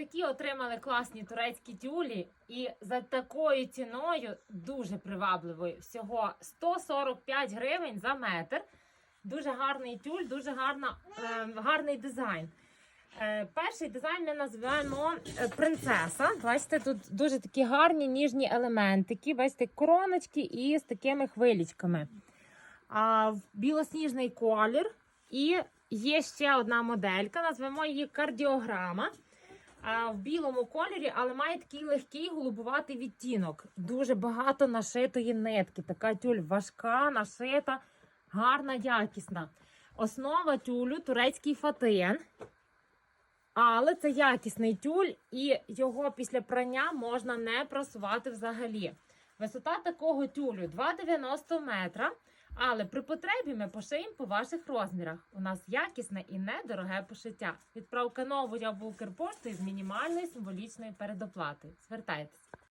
такі отримали класні турецькі тюлі, і за такою ціною дуже привабливою. Всього 145 гривень за метр. Дуже гарний тюль, дуже гарна, е, гарний дизайн. Е, перший дизайн ми називаємо е, принцеса. Бачите, тут дуже такі гарні ніжні елементики. Бачите, короночки і з такими хвилічками. А, білосніжний колір. І є ще одна моделька, назвемо її кардіограма. В білому кольорі, але має такий легкий голубуватий відтінок. Дуже багато нашитої нитки. Така тюль важка, нашита, гарна, якісна. Основа тюлю турецький фатин. Але це якісний тюль, і його після прання можна не просувати взагалі. Висота такого тюлю 2,90 метра. Але при потребі ми пошиємо по ваших розмірах. У нас якісне і недороге пошиття. Відправка нового або Укрпоштою з мінімальною символічною передоплатою. Звертайтеся.